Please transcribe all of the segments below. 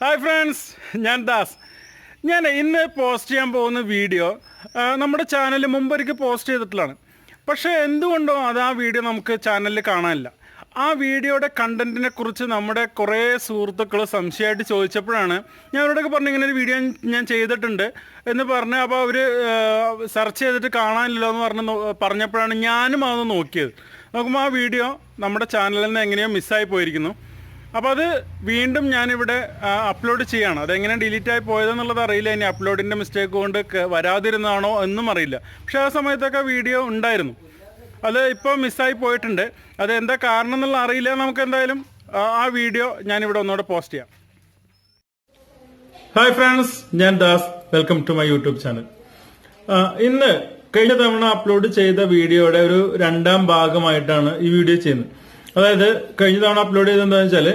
Hi friends ഞാൻ ദാസ്. ഞാൻ ഇന്ന് പോസ്റ്റ് ചെയ്യാൻ പോകുന്ന വീഡിയോ നമ്മുടെ ചാനലിൽ മുമ്പൊരിക്കൽ പോസ്റ്റ് ചെയ്തിട്ടുള്ളതാണ്. പക്ഷേ എന്തുകൊണ്ടോ അത് ആ വീഡിയോ നമുക്ക് ചാനലിൽ കാണാനില്ല. ആ വീഡിയോയുടെ കണ്ടന്റിനെ കുറിച്ച് നമ്മുടെ കുറേ സുഹൃത്തുക്കൾ സംശയമായിട്ട് ചോദിച്ചപ്പോഴാണ് ഞാൻ അവരോടൊക്കെ പറഞ്ഞു ഇങ്ങനെ ഒരു വീഡിയോ ഞാൻ ചെയ്തിട്ടുണ്ട് എന്ന് പറഞ്ഞ് അപ്പോൾ അവർ സെർച്ച് ചെയ്തിട്ട് കാണാനില്ലല്ലോ എന്ന് പറഞ്ഞ് പറഞ്ഞപ്പോഴാണ് ഞാനും അതൊന്ന് നോക്കിയത്. നോക്കുമ്പോൾ ആ വീഡിയോ നമ്മുടെ ചാനലിൽ നിന്ന് എങ്ങനെയോ മിസ്സായി പോയിരിക്കുന്നു. അപ്പോൾ അത് വീണ്ടും ഞാനിവിടെ അപ്ലോഡ് ചെയ്യണം. അതെങ്ങനെ ഡിലീറ്റ് ആയി പോയതെന്നുള്ളത് അറിയില്ല. ഇനി അപ്ലോഡിന്റെ മിസ്റ്റേക്ക് കൊണ്ട് വരാതിരുന്നാണോ എന്നും അറിയില്ല. പക്ഷേ ആ സമയത്തൊക്കെ വീഡിയോ ഉണ്ടായിരുന്നു. അത് ഇപ്പോൾ മിസ്സായി പോയിട്ടുണ്ട്. അത് എന്താ കാരണം എന്നുള്ള അറിയില്ല. നമുക്ക് എന്തായാലും ആ വീഡിയോ ഞാനിവിടെ ഒന്നുകൂടെ പോസ്റ്റ് ചെയ്യാം. ഹായ് ഫ്രണ്ട്സ് ഞാൻ Das. Welcome to my YouTube channel ഇന്ന് കഴിഞ്ഞ തവണ അപ്ലോഡ് ചെയ്ത വീഡിയോയുടെ ഒരു രണ്ടാം ഭാഗമായിട്ടാണ് ഈ വീഡിയോ ചെയ്യുന്നത്. അതായത് കഴിഞ്ഞ തവണ അപ്ലോഡ് ചെയ്തത് എന്താണെന്ന് വെച്ചാൽ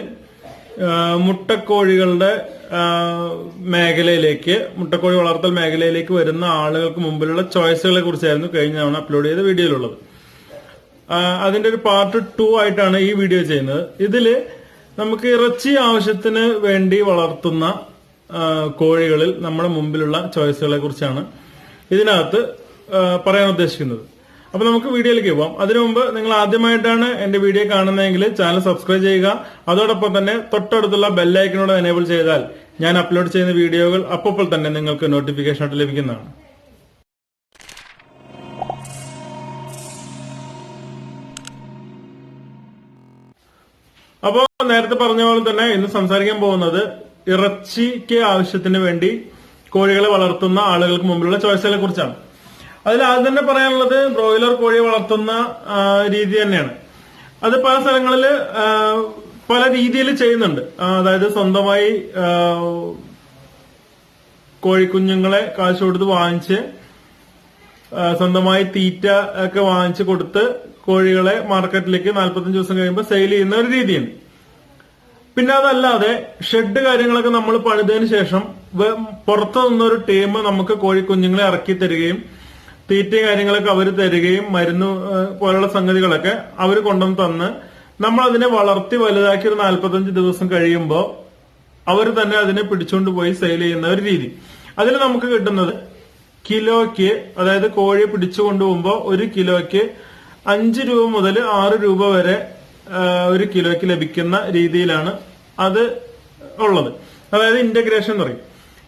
മുട്ടക്കോഴികളുടെ മേഖലയിലേക്ക് മുട്ടക്കോഴി വളർത്തൽ മേഖലയിലേക്ക് വരുന്ന ആളുകൾക്ക് മുമ്പിലുള്ള ചോയ്സുകളെ കുറിച്ചായിരുന്നു കഴിഞ്ഞ തവണ അപ്ലോഡ് ചെയ്ത വീഡിയോയിലുള്ളത്. അതിന്റെ ഒരു പാർട്ട് ടു ആയിട്ടാണ് ഈ വീഡിയോ ചെയ്യുന്നത്. ഇതിൽ നമുക്ക് ഇറച്ചി ആവശ്യത്തിന് വേണ്ടി വളർത്തുന്ന കോഴികളിൽ നമ്മുടെ മുമ്പിലുള്ള ചോയ്സുകളെ കുറിച്ചാണ് ഇതിനകത്ത് പറയാൻ ഉദ്ദേശിക്കുന്നത്. അപ്പൊ നമുക്ക് വീഡിയോയിലേക്ക് പോവാം. അതിനു മുമ്പ് നിങ്ങൾ ആദ്യമായിട്ടാണ് എന്റെ വീഡിയോ കാണുന്നതെങ്കിൽ ചാനൽ സബ്സ്ക്രൈബ് ചെയ്യുക. അതോടൊപ്പം തന്നെ തൊട്ടടുത്തുള്ള ബെല്ലൈക്കനോട് എനേബിൾ ചെയ്താൽ ഞാൻ അപ്ലോഡ് ചെയ്യുന്ന വീഡിയോകൾ അപ്പോൾ തന്നെ നിങ്ങൾക്ക് നോട്ടിഫിക്കേഷൻ ആയിട്ട് ലഭിക്കുന്നതാണ്. അപ്പോ നേരത്തെ പറഞ്ഞ പോലെ തന്നെ ഇന്ന് സംസാരിക്കാൻ പോകുന്നത് ഇറച്ചിക്ക് ആവശ്യത്തിന് വേണ്ടി കോഴികളെ വളർത്തുന്ന ആളുകൾക്ക് മുമ്പിലുള്ള ചോയ്സുകളെ കുറിച്ചാണ്. അതിൽ ആദ്യം തന്നെ പറയാനുള്ളത് ബ്രോയിലർ കോഴിയെ വളർത്തുന്ന രീതി തന്നെയാണ്. അത് പല സ്ഥലങ്ങളിൽ പല രീതിയിൽ ചെയ്യുന്നുണ്ട്. അതായത് സ്വന്തമായി കോഴിക്കുഞ്ഞുങ്ങളെ കാശ് കൊടുത്ത് വാങ്ങിച്ച് സ്വന്തമായി തീറ്റ ഒക്കെ വാങ്ങിച്ച് കൊടുത്ത് കോഴികളെ മാർക്കറ്റിലേക്ക് നാൽപ്പത്തഞ്ച് ദിവസം കഴിയുമ്പോൾ സെയിൽ ചെയ്യുന്ന ഒരു രീതിയുണ്ട്. പിന്നെ അതല്ലാതെ ഷെഡ് കാര്യങ്ങളൊക്കെ നമ്മൾ പണിതതിന് ശേഷം പുറത്തു നിന്നൊരു ടീം നമുക്ക് കോഴിക്കുഞ്ഞുങ്ങളെ ഇറക്കി തരികയും തീറ്റ കാര്യങ്ങളൊക്കെ അവർ തരികയും മരുന്ന് പോലുള്ള സംഗതികളൊക്കെ അവർ കൊണ്ടുവന്ന് തന്ന് നമ്മൾ അതിനെ വളർത്തി വലുതാക്കി ഒരു നാൽപ്പത്തഞ്ച് ദിവസം കഴിയുമ്പോൾ അവർ തന്നെ അതിനെ പിടിച്ചുകൊണ്ട് പോയി സെയിൽ ചെയ്യുന്ന ഒരു രീതി. അതിൽ നമുക്ക് കിട്ടുന്നത് കിലോയ്ക്ക് അതായത് കോഴി പിടിച്ചു കൊണ്ടുപോകുമ്പോൾ ഒരു കിലോയ്ക്ക് അഞ്ച് രൂപ മുതൽ ആറ് രൂപ വരെ ഒരു കിലോയ്ക്ക് ലഭിക്കുന്ന രീതിയിലാണ് അത് ഉള്ളത്. അതായത് ഇന്റഗ്രേഷൻ എന്ന് പറയും.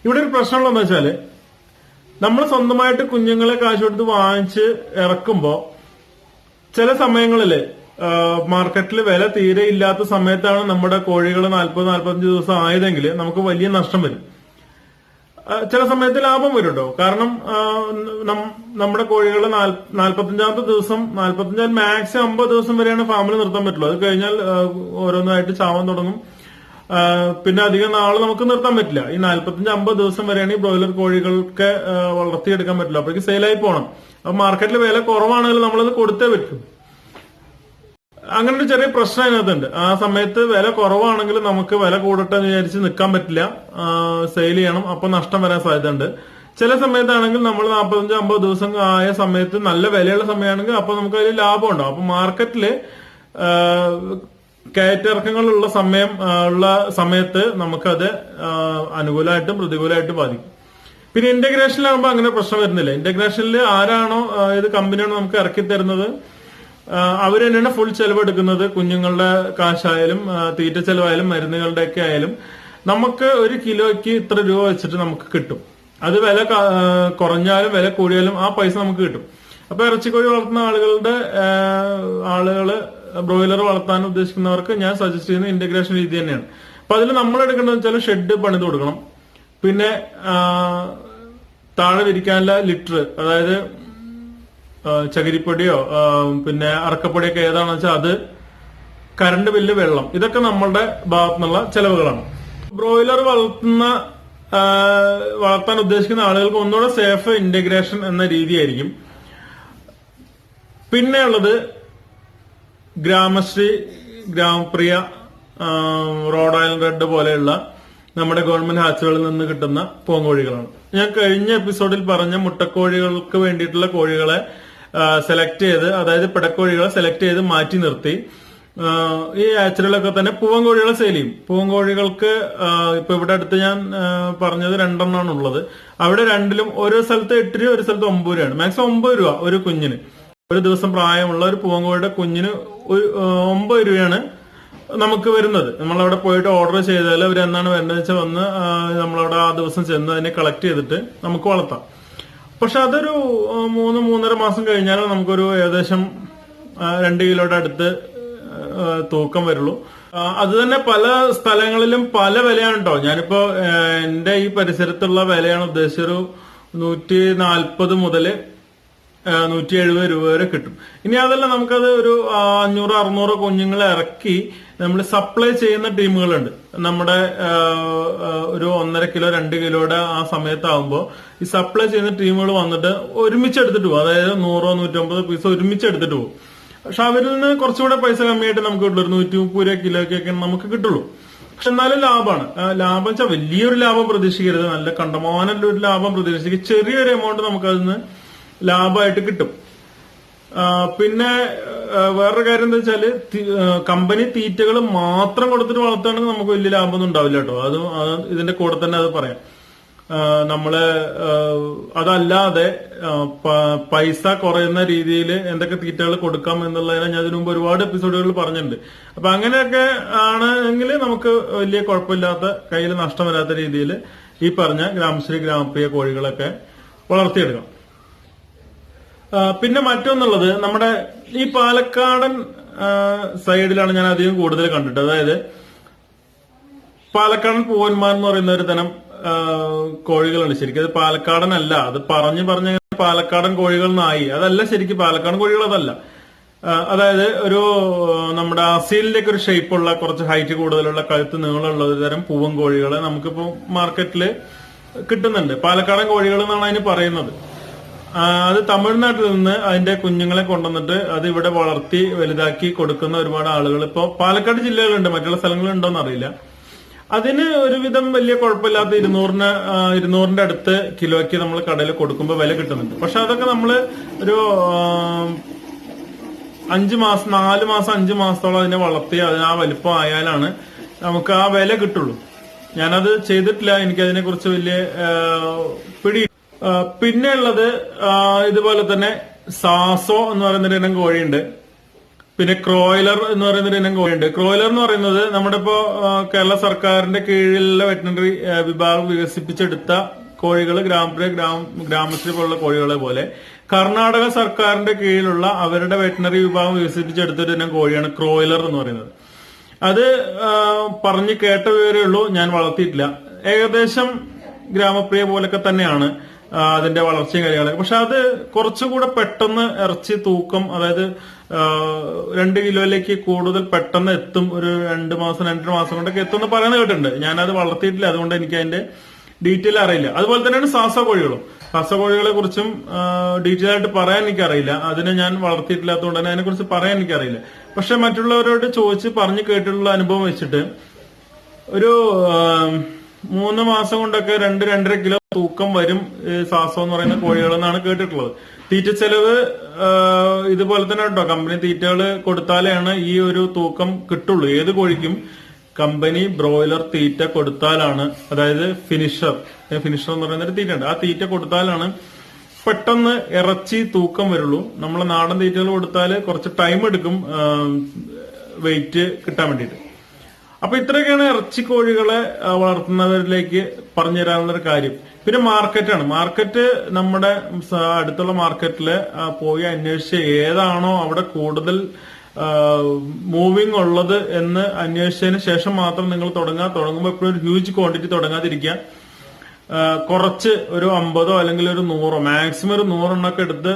ഇവിടെ ഒരു പ്രശ്നമുള്ളതെന്ന് വെച്ചാൽ നമ്മൾ സ്വന്തമായിട്ട് കുഞ്ഞുങ്ങളെ കാശ് കൊടുത്ത് വാങ്ങിച്ച് ഇറക്കുമ്പോൾ ചില സമയങ്ങളിൽ മാർക്കറ്റിൽ വില തീരെ ഇല്ലാത്ത സമയത്താണ് നമ്മുടെ കോഴികൾ നാൽപ്പത് നാൽപ്പത്തഞ്ച് ദിവസം ആയതെങ്കിൽ നമുക്ക് വലിയ നഷ്ടം വരും. ചില സമയത്ത് ലാഭം വരുണ്ടോ കാരണം നമ്മുടെ കോഴികൾ നാൽപ്പത്തഞ്ചാമത്തെ ദിവസം നാൽപ്പത്തഞ്ചാൽ മാക്സിമം അമ്പത് ദിവസം വരെയാണ് ഫാമിൽ നിർത്താൻ പറ്റുള്ളൂ. അത് കഴിഞ്ഞാൽ ഓരോന്നായിട്ട് ചാവാൻ തുടങ്ങും. പിന്നെ അധികം നാളെ നമുക്ക് നിർത്താൻ പറ്റില്ല. ഈ നാൽപ്പത്തഞ്ച് അമ്പത് ദിവസം വരെയാണ് ഈ ബ്രോയിലർ കോഴികൾക്ക് വളർത്തിയെടുക്കാൻ പറ്റില്ല അപ്പോഴേക്ക് സെയിലായി പോകണം അപ്പൊ മാർക്കറ്റിൽ വില കുറവാണെങ്കിൽ നമ്മളത് കൊടുത്തേ പറ്റും. അങ്ങനെ ഒരു ചെറിയ പ്രശ്നം അതിനകത്തുണ്ട്. ആ സമയത്ത് വില കുറവാണെങ്കിൽ നമുക്ക് വില കൂടട്ടെ എന്ന് വിചാരിച്ച് നിൽക്കാൻ പറ്റില്ല. സെയിൽ ചെയ്യണം. അപ്പൊ നഷ്ടം വരാൻ സാധ്യതയുണ്ട്. ചില സമയത്താണെങ്കിൽ നമ്മൾ നാൽപ്പത്തഞ്ച് അമ്പത് ദിവസം ആയ സമയത്ത് നല്ല വിലയുള്ള സമയമാണെങ്കിൽ അപ്പൊ നമുക്ക് അതിൽ ലാഭം ഉണ്ടാവും. അപ്പൊ മാർക്കറ്റിൽ കയറ്റിറക്കങ്ങളുള്ള സമയം ഉള്ള സമയത്ത് നമുക്കത് അനുകൂലമായിട്ടും പ്രതികൂലമായിട്ടും ബാധിക്കും. പിന്നെ ഇന്റഗ്രേഷനിലാകുമ്പോൾ അങ്ങനെ പ്രശ്നം വരുന്നില്ല. ഇന്റഗ്രേഷനിൽ ആരാണോ ഏത് കമ്പനിയാണോ നമുക്ക് ഇറക്കി തരുന്നത് അവർ തന്നെയാണ് ഫുൾ ചെലവെടുക്കുന്നത്. കുഞ്ഞുങ്ങളുടെ കാശായാലും തീറ്റ ചെലവായാലും മരുന്നുകളുടെ ഒക്കെ ആയാലും. നമുക്ക് ഒരു കിലോയ്ക്ക് ഇത്ര രൂപ വെച്ചിട്ട് നമുക്ക് കിട്ടും. അത് വില കുറഞ്ഞാലും വില കൂടിയാലും ആ പൈസ നമുക്ക് കിട്ടും. അപ്പൊ ഇറച്ചിക്കോഴി വളർത്തുന്ന ആളുകളുടെ ആളുകൾ ബ്രോയിലർ വളർത്താൻ ഉദ്ദേശിക്കുന്നവർക്ക് ഞാൻ സജസ്റ്റ് ചെയ്യുന്ന ഇന്റഗ്രേഷൻ രീതി തന്നെയാണ്. അപ്പൊ അതിൽ നമ്മൾ എടുക്കേണ്ടത് വെച്ചാൽ ഷെഡ് പണിത് കൊടുക്കണം. പിന്നെ താഴെ വിരിക്കാനുള്ള ലിറ്റർ അതായത് ചകിരിപ്പൊടിയോ പിന്നെ അറക്കപ്പൊടിയൊക്കെ ഏതാണെന്ന് വെച്ചാൽ അത് കറണ്ട് ബില്ല് വെള്ളം. ഇതൊക്കെ നമ്മളുടെ ഭാഗത്തു നിന്നുള്ള ചെലവുകളാണ്. ബ്രോയിലർ വളർത്തുന്ന വളർത്താൻ ഉദ്ദേശിക്കുന്ന ആളുകൾക്ക് ഒന്നുകൂടെ സേഫ് ഇന്റഗ്രേഷൻ എന്ന രീതിയായിരിക്കും പിന്നെ ഉള്ളത് Gramasree Gramapriya Rhode Island Red പോലെയുള്ള നമ്മുടെ ഗവൺമെന്റ് ഹാച്ചുകളിൽ നിന്ന് കിട്ടുന്ന പൂങ്കോഴികളാണ് ഞാൻ കഴിഞ്ഞ എപ്പിസോഡിൽ പറഞ്ഞ മുട്ടക്കോഴികൾക്ക് വേണ്ടിയിട്ടുള്ള കോഴികളെ സെലക്ട് ചെയ്ത് അതായത് പിടക്കോഴികളെ സെലക്ട് ചെയ്ത് മാറ്റി നിർത്തി. ഈ ആച്ചറിലൊക്കെ തന്നെ പൂവൻ കോഴികളെ സെയിൽ ചെയ്യും. പൂവൻ കോഴികൾക്ക് ഇപ്പൊ ഇവിടെ അടുത്ത് ഞാൻ പറഞ്ഞത് രണ്ടെണ്ണമാണ് ഉള്ളത്. അവിടെ രണ്ടിലും ഓരോ സ്ഥലത്ത് എട്ട് രൂപ ഒരു സ്ഥലത്ത് ഒമ്പത് രൂപയാണ് മാക്സിമം ഒമ്പത് രൂപ ഒരു കുഞ്ഞിന്. ഒരു ദിവസം പ്രായമുള്ള ഒരു പൂവൻ കുഞ്ഞിന് ഒരു ഒമ്പത് രൂപയാണ് നമുക്ക് വരുന്നത്. നമ്മളവിടെ പോയിട്ട് ഓർഡർ ചെയ്താൽ അവർ എന്നാണ് വരുന്നത് വെച്ചാൽ വന്ന് നമ്മളവിടെ ആ ദിവസം ചെന്ന് അതിനെ കളക്ട് ചെയ്തിട്ട് നമുക്ക് വളർത്താം. പക്ഷെ അതൊരു മൂന്ന് മൂന്നര മാസം കഴിഞ്ഞാൽ നമുക്കൊരു ഏകദേശം രണ്ട് കിലോയുടെ അടുത്ത് തൂക്കം വരുള്ളൂ. അത് തന്നെ പല സ്ഥലങ്ങളിലും പല വിലയാണ് കേട്ടോ ഞാനിപ്പോ എന്റെ ഈ പരിസരത്തുള്ള വിലയാണ് ഉദ്ദേശിച്ചൊരു നൂറ്റി നാൽപ്പത് മുതൽ നൂറ്റി എഴുപത് രൂപ വരെ കിട്ടും. ഇനി അതല്ല നമുക്കത് ഒരു അഞ്ഞൂറ് അറുന്നൂറ് കുഞ്ഞുങ്ങളെ ഇറക്കി നമ്മൾ സപ്ലൈ ചെയ്യുന്ന ടീമുകളുണ്ട്. നമ്മുടെ ഒരു ഒന്നര കിലോ രണ്ട് കിലോയുടെ ആ സമയത്താവുമ്പോൾ ഈ സപ്ലൈ ചെയ്യുന്ന ടീമുകൾ വന്നിട്ട് ഒരുമിച്ച് എടുത്തിട്ട് പോകും. അതായത് നൂറോ നൂറ്റമ്പത് പീസ് ഒരുമിച്ച് എടുത്തിട്ട് പോകും. പക്ഷെ അവരിൽ നിന്ന് കുറച്ചുകൂടെ പൈസ കമ്മിയായിട്ട് നമുക്ക് കിട്ടുള്ളൂ ഒരു നൂറ്റി മുപ്പത് രൂപ കിലോയ്ക്കൊക്കെ നമുക്ക് കിട്ടുള്ളൂ. പക്ഷെ എന്നാലും ലാഭമാണ്. ലാഭം വെച്ചാൽ വലിയൊരു ലാഭം പ്രതീക്ഷിക്കരുത്. നല്ല കണ്ടമാനൊരു ലാഭം പ്രതീക്ഷിക്കുക ചെറിയൊരു എമൗണ്ട് നമുക്ക് അതിന് ലാഭമായിട്ട് കിട്ടും. പിന്നെ വേറൊരു കാര്യം എന്താ വെച്ചാൽ കമ്പനി തീറ്റകൾ മാത്രം കൊടുത്തിട്ട് വളർത്തുകയാണെങ്കിൽ നമുക്ക് വലിയ ലാഭമൊന്നും ഉണ്ടാവില്ല കേട്ടോ. അത് ഇതിന്റെ കൂടെ തന്നെ അത് പറയാം. നമ്മളെ അതല്ലാതെ പൈസ കുറയുന്ന രീതിയിൽ എന്തൊക്കെ തീറ്റകൾ കൊടുക്കാം എന്നുള്ളതിനെ ഞാൻ ഇതിനു മുമ്പ് ഒരുപാട് എപ്പിസോഡുകളിൽ പറഞ്ഞിട്ടുണ്ട്. അപ്പൊ അങ്ങനെയൊക്കെ ആണെങ്കിൽ നമുക്ക് വലിയ കുഴപ്പമില്ലാത്ത കയ്യിൽ നഷ്ടം വരാത്ത രീതിയിൽ ഈ പറഞ്ഞ ഗ്രാമശ്രീ ഗ്രാമപ്രിയ കോഴികളൊക്കെ വളർത്തിയെടുക്കാം. പിന്നെ മറ്റൊന്നുള്ളത് നമ്മുടെ ഈ പാലക്കാടൻ സൈഡിലാണ് ഞാൻ അധികം കൂടുതൽ കണ്ടിട്ട്. അതായത് പാലക്കാടൻ പൂവന്മാർ എന്ന് പറയുന്ന ഒരു തരം കോഴികളുണ്ട്. ശരിക്കും അത് പാലക്കാടൻ അല്ല. അത് പറഞ്ഞു പറഞ്ഞ പാലക്കാടൻ കോഴികൾ എന്നായി അതല്ല ശരിക്കും പാലക്കാടൻ കോഴികൾ അതല്ല. അതായത് ഒരു നമ്മുടെ അസീലിന്റെ ഒക്കെ ഒരു ഷേപ്പുള്ള കുറച്ച് ഹൈറ്റ് കൂടുതലുള്ള കഴുത്ത് നീളമുള്ള ഒരു തരം പൂവൻ കോഴികളെ നമുക്കിപ്പോ മാർക്കറ്റിൽ കിട്ടുന്നുണ്ട്. പാലക്കാടൻ കോഴികൾ എന്നാണ് അതിന് പറയുന്നത്. അത് തമിഴ്നാട്ടിൽ നിന്ന് അതിന്റെ കുഞ്ഞുങ്ങളെ കൊണ്ടുവന്നിട്ട് അത് ഇവിടെ വളർത്തി വലുതാക്കി കൊടുക്കുന്ന ഒരുപാട് ആളുകൾ. ഇപ്പോ പാലക്കാട് ജില്ലകളുണ്ട്. മറ്റുള്ള സ്ഥലങ്ങളുണ്ടോന്ന് അറിയില്ല. അതിന് ഒരുവിധം വലിയ കുഴപ്പമില്ലാത്ത ഇരുന്നൂറിന് ഇരുന്നൂറിന്റെ അടുത്ത് കിലോയ്ക്ക് നമ്മൾ കടയിൽ കൊടുക്കുമ്പോൾ വില കിട്ടുന്നുണ്ട്. പക്ഷെ അതൊക്കെ നമ്മൾ ഒരു അഞ്ച് മാസം നാല് മാസം അഞ്ച് മാസത്തോളം അതിനെ വളർത്തി അതിന് ആ വലിപ്പം ആയാലാണ് നമുക്ക് ആ വില കിട്ടുള്ളൂ. ഞാനത് ചെയ്തിട്ടില്ല. എനിക്കതിനെ കുറിച്ച് വലിയ പിടി പിന്നെ ഉള്ളത് ഇതുപോലെ തന്നെ സാസോ എന്ന് പറയുന്നൊരു ഇനം കോഴിയുണ്ട്. പിന്നെ ക്രോയിലർ എന്ന് പറയുന്നൊരു ഇനം കോഴിയുണ്ട്. ക്രോയിലർ എന്ന് പറയുന്നത് നമ്മുടെ ഇപ്പോ കേരള സർക്കാരിന്റെ കീഴിലുള്ള വെറ്റിനറി വിഭാഗം വികസിപ്പിച്ചെടുത്ത കോഴികൾ ഗ്രാമപ്രിയ ഗ്രാമ ഗ്രാമശ്രീ പോലുള്ള കോഴികളെ പോലെ. കർണാടക സർക്കാരിന്റെ കീഴിലുള്ള അവരുടെ വെറ്റിനറി വിഭാഗം വികസിപ്പിച്ചെടുത്തൊരു ഇനം കോഴിയാണ് ക്രോയിലർ എന്ന് പറയുന്നത്. അത് പറഞ്ഞ് കേട്ട വിവരമേ ഉള്ളൂ. ഞാൻ വളർത്തിയിട്ടില്ല. ഏകദേശം ഗ്രാമപ്രിയ പോലൊക്കെ തന്നെയാണ്. അതിന്റെ വളർച്ചയും കാര്യങ്ങളൊക്കെ. പക്ഷെ അത് കുറച്ചുകൂടെ പെട്ടെന്ന് ഇറച്ചി തൂക്കം അതായത് രണ്ട് കിലോയിലേക്ക് കൂടുതൽ പെട്ടെന്ന് എത്തും ഒരു രണ്ട് മാസം രണ്ടര മാസം കൊണ്ടൊക്കെ എത്തും എന്ന് പറയുന്നത് കേട്ടിട്ടുണ്ട്. ഞാനത് വളർത്തിയിട്ടില്ല അതുകൊണ്ട് എനിക്ക് അതിന്റെ ഡീറ്റെയിൽ അറിയില്ല. അതുപോലെ തന്നെയാണ് സാസ കോഴികളും സാസ കോഴികളെ കുറിച്ചും ഡീറ്റെയിൽ ആയിട്ട് പറയാൻ എനിക്കറിയില്ല. അതിനെ ഞാൻ വളർത്തിയിട്ടില്ലാത്തതുകൊണ്ട് തന്നെ അതിനെ കുറിച്ച് പറയാൻ എനിക്കറിയില്ല. പക്ഷെ മറ്റുള്ളവരോട് ചോദിച്ച് പറഞ്ഞു കേട്ടിട്ടുള്ള അനുഭവം വെച്ചിട്ട് ഒരു മൂന്ന് മാസം കൊണ്ടൊക്കെ രണ്ട് രണ്ടര കിലോ തൂക്കം വരും സാസോ എന്ന് പറയുന്ന കോഴികൾ എന്നാണ് കേട്ടിട്ടുള്ളത്. തീറ്റ ചെലവ് ഇതുപോലെ തന്നെ കേട്ടോ. കമ്പനി തീറ്റകൾ കൊടുത്താലാണ് ഈ ഒരു തൂക്കം കിട്ടുള്ളൂ. ഏത് കോഴിക്കും? കമ്പനി ബ്രോയിലർ തീറ്റ കൊടുത്താലാണ് അതായത് ഫിനിഷർ. ഫിനിഷർ എന്ന് പറയുന്ന ഒരു തീറ്റ ഉണ്ട് ആ തീറ്റ കൊടുത്താലാണ് പെട്ടെന്ന് ഇറച്ചി തൂക്കം വരുള്ളൂ. നമ്മളെ നാടൻ തീറ്റകൾ കൊടുത്താൽ കുറച്ച് ടൈം എടുക്കും വെയിറ്റ് കിട്ടാൻ വേണ്ടിയിട്ട്. അപ്പൊ ഇത്രയൊക്കെയാണ് ഇറച്ചി കോഴികളെ വളർത്തുന്നവരിലേക്ക് പറഞ്ഞു തരാനുള്ള ഒരു കാര്യം. പിന്നെ മാർക്കറ്റാണ് മാർക്കറ്റ് നമ്മുടെ അടുത്തുള്ള മാർക്കറ്റിൽ പോയി അന്വേഷിച്ച് ഏതാണോ അവിടെ കൂടുതൽ മൂവിങ് ഉള്ളത് എന്ന് അന്വേഷിച്ചതിന് ശേഷം മാത്രം നിങ്ങൾ തുടങ്ങുക. തുടങ്ങുമ്പോൾ എപ്പോഴും ഒരു ഹ്യൂജ് ക്വാണ്ടിറ്റി തുടങ്ങാതിരിക്കുക. കുറച്ച് ഒരു അമ്പതോ അല്ലെങ്കിൽ ഒരു നൂറോ മാക്സിമം ഒരു നൂറെണ്ണൊക്കെ എടുത്ത്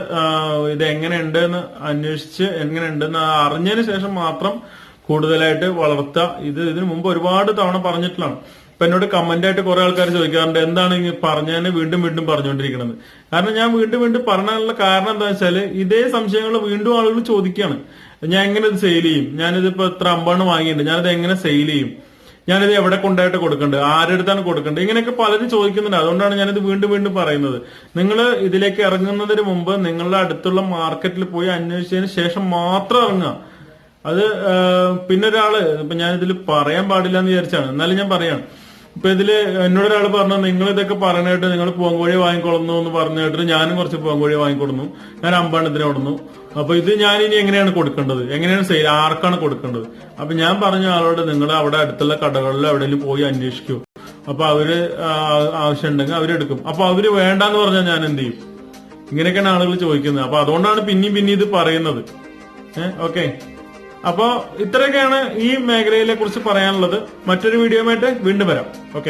ഇത് എങ്ങനെയുണ്ട് എന്ന് അന്വേഷിച്ച് എങ്ങനെയുണ്ടെന്ന് അറിഞ്ഞതിന് ശേഷം മാത്രം കൂടുതലായിട്ട് വളർത്തുക ഇത് ഇതിനു മുമ്പ് ഒരുപാട് തവണ പറഞ്ഞിട്ടുള്ളതാണ്. ഇപ്പൊ എന്നോട് കമന്റ് ആയിട്ട് കുറെ ആൾക്കാർ ചോദിക്കാറുണ്ട് എന്താണ് ഈ പറഞ്ഞതിന് വീണ്ടും വീണ്ടും പറഞ്ഞുകൊണ്ടിരിക്കുന്നത് കാരണം ഞാൻ വീണ്ടും വീണ്ടും പറഞ്ഞാനുള്ള കാരണം എന്താ വെച്ചാൽ ഇതേ സംശയങ്ങൾ വീണ്ടും ആളുകൾ ചോദിക്കുകയാണ് ഞാൻ എങ്ങനെ ഇത് സെയിൽ ചെയ്യും? ഞാനിതിപ്പോ എത്ര അമ്പാണ് വാങ്ങിയിട്ടുണ്ട്? ഞാനിത് എങ്ങനെ സെയിൽ ചെയ്യും? ഞാനിത് എവിടെ കൊണ്ടായിട്ട് കൊടുക്കേണ്ടത് ആരെടുത്താണ് കൊടുക്കേണ്ടത് ഇങ്ങനെയൊക്കെ പലരും ചോദിക്കുന്നുണ്ട്. അതുകൊണ്ടാണ് ഞാനിത് വീണ്ടും വീണ്ടും പറയുന്നത്. നിങ്ങൾ ഇതിലേക്ക് ഇറങ്ങുന്നതിന് മുമ്പ് നിങ്ങളുടെ അടുത്തുള്ള മാർക്കറ്റിൽ പോയി അന്വേഷിച്ചതിന് ശേഷം മാത്രം ഇറങ്ങുക. അത് പിന്നൊരാൾ ഇപ്പൊ ഞാൻ ഇതിൽ പറയാൻ പാടില്ല എന്ന് വിചാരിച്ചാണ്. എന്നാലും ഞാൻ പറയാണ് ഇപ്പൊ ഇതിൽ എന്നോട് ഒരാൾ പറഞ്ഞു നിങ്ങൾ ഇതൊക്കെ പറഞ്ഞിട്ട് നിങ്ങൾ പൂങ്കോഴി വാങ്ങിക്കൊള്ളുന്നു എന്ന് പറഞ്ഞിട്ട് ഞാനും കുറച്ച് പൂങ്കോഴി വാങ്ങിക്കൊടുന്നു. ഞാൻ അമ്പെണ്ണത്തിന് കൊടുന്നു. അപ്പൊ ഇത് ഞാൻ ഇനി എങ്ങനെയാണ് കൊടുക്കേണ്ടത്? എങ്ങനെയാണ് സെയിൽ ആർക്കാണ് കൊടുക്കേണ്ടത്? അപ്പൊ ഞാൻ പറഞ്ഞ ആളോട് നിങ്ങൾ അവിടെ അടുത്തുള്ള കടകളിലോ എവിടെയെങ്കിലും പോയി അന്വേഷിക്കൂ. അപ്പൊ അവർ ആവശ്യമുണ്ടെങ്കിൽ അവരെടുക്കും അപ്പൊ അവർ വേണ്ടാന്ന് പറഞ്ഞാൽ ഞാൻ എന്ത് ചെയ്യും? ഇങ്ങനെയൊക്കെയാണ് ആളുകൾ ചോദിക്കുന്നത്. അപ്പൊ അതുകൊണ്ടാണ് പിന്നെയും പിന്നെയും ഇത് പറയുന്നത്. ഏഹ് ഓക്കെ. അപ്പോ ഇത്രയൊക്കെയാണ് ഈ മേഖലയിലെ കുറിച്ച് പറയാനുള്ളത്. മറ്റൊരു വീഡിയോയുമായിട്ട് വീണ്ടും വരാം. ഓക്കെ